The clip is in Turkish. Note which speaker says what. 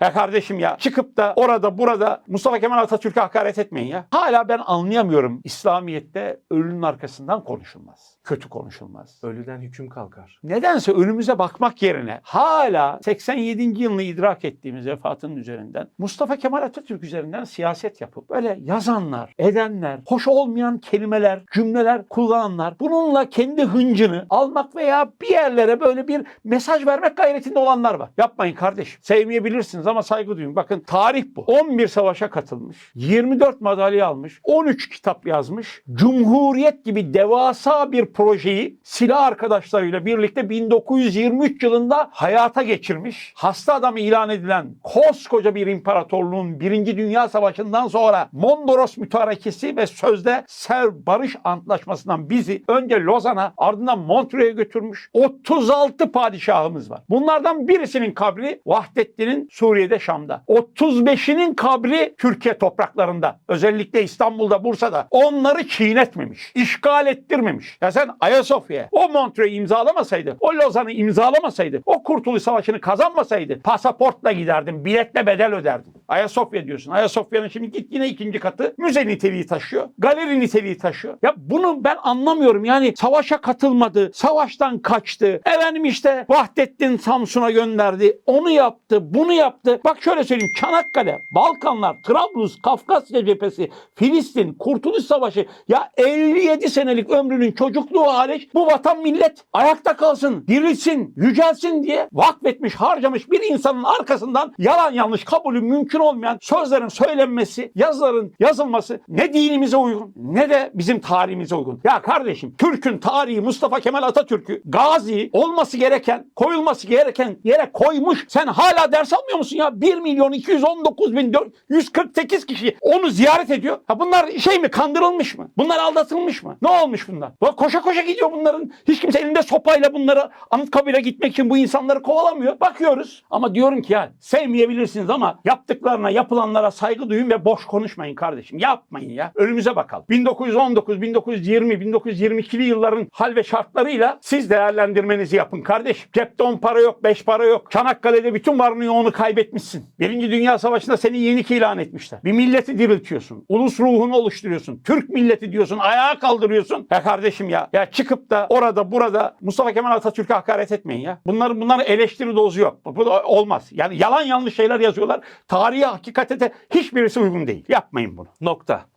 Speaker 1: Ya kardeşim ya çıkıp da orada burada Mustafa Kemal Atatürk'e hakaret etmeyin ya. Hala ben anlayamıyorum İslamiyet'te ölünün arkasından konuşulmaz. Kötü konuşulmaz.
Speaker 2: Ölüden hüküm kalkar.
Speaker 1: Nedense önümüze bakmak yerine hala 87. yılını idrak ettiğimiz vefatının üzerinden Mustafa Kemal Atatürk üzerinden siyaset yapıp böyle yazanlar, edenler, hoş olmayan kelimeler, cümleler kullananlar bununla kendi hıncını almak veya bir yerlere böyle bir mesaj vermek gayretinde olanlar var. Yapmayın kardeşim. Sevmeyebilirsiniz ama saygı duyun. Bakın tarih bu. 11 savaşa katılmış. 24 madalya almış. 13 kitap yazmış. Cumhuriyet gibi devasa bir projeyi silah arkadaşlarıyla birlikte 1923 yılında hayata geçirmiş. Hasta adam ilan edilen koskoca bir imparatorluğun 1. Dünya Savaşı'ndan sonra Mondros Mütarekesi ve sözde Ser Barış Antlaşması'ndan bizi önce Lozan'a ardından Montreux'e götürmüş. 36 padişahımız var. Bunlardan birisinin kabri Vahdettin'in Suriye'de Şam'da. 35'inin kabri Türkiye topraklarında. Özellikle İstanbul'da, Bursa'da. Onları çiğnetmemiş, işgal ettirmemiş. Ya sen Ayasofya'ya o Montreux'u imzalamasaydı, o Lozan'ı imzalamasaydı, o Kurtuluş Savaşı'nı kazanmasaydı pasaportla giderdin, biletle bedel öderdin. Ayasofya diyorsun. Ayasofya'nın şimdi git yine ikinci katı müze niteliği taşıyor. Galeri niteliği taşıyor. Ya bunu ben anlamıyorum. Yani savaşa katılmadı, savaştan kaçtı. Efendim işte Vahdettin Samsun'a gönderdi. Onu yaptı, bunu yaptı. Bak şöyle söyleyeyim. Çanakkale, Balkanlar, Trablus, Kafkasya cephesi, Filistin, Kurtuluş Savaşı. Ya 57 senelik ömrünün çocukluğu hariç bu vatan millet ayakta kalsın, dirilsin, yücelsin diye vakfetmiş, harcamış bir insanın arkasından yalan yanlış kabulü mümkün olmayan sözlerin söylenmesi, yazıların yazılması ne dinimize uygun ne de bizim tarihimize uygun. Ya kardeşim Türk'ün tarihi Mustafa Kemal Atatürk'ü gazi olması gereken, koyulması gereken yere koymuş. Sen hala ders almıyor musun ya? 1 milyon 219 bin 148 kişi onu ziyaret ediyor. Ha bunlar şey mi kandırılmış mı? Bunlar aldatılmış mı? Ne olmuş bunlar? Bu koşa koşa gidiyor bunların. Hiç kimse elinde sopayla bunları Anıtkabir'e gitmek için bu insanları kovalamıyor. Bakıyoruz ama diyorum ki ya sevmeyebilirsiniz ama yaptıklarına yapılanlara saygı duyun ve boş konuşmayın kardeşim. Yapmayın ya. Önümüze bakalım. 1919, 1920, 1922'li yılların hal ve şartlarıyla siz değerlendirmenizi yapın kardeşim. Cepte 10 para yok, 5 para yok. Çanakkale'de bütün varını yoğunu kaybetmişsin. Birinci Dünya Savaşı'nda seni yenik ilan etmişler. Bir milleti diriltiyorsun. Ulus ruhunu oluşturuyorsun. Türk milleti diyorsun. Ayağa kaldırıyorsun. Ya kardeşim ya. Ya çıkıp da orada burada Mustafa Kemal Atatürk'e hakaret etmeyin ya. Bunların bunların eleştiri dozu yok. Bu da olmaz. Yani yalan yanlış şeyler yazıyorlar. Tarihe hakikate de hiçbirisi uygun değil. Yapmayın bunu.
Speaker 2: Nokta.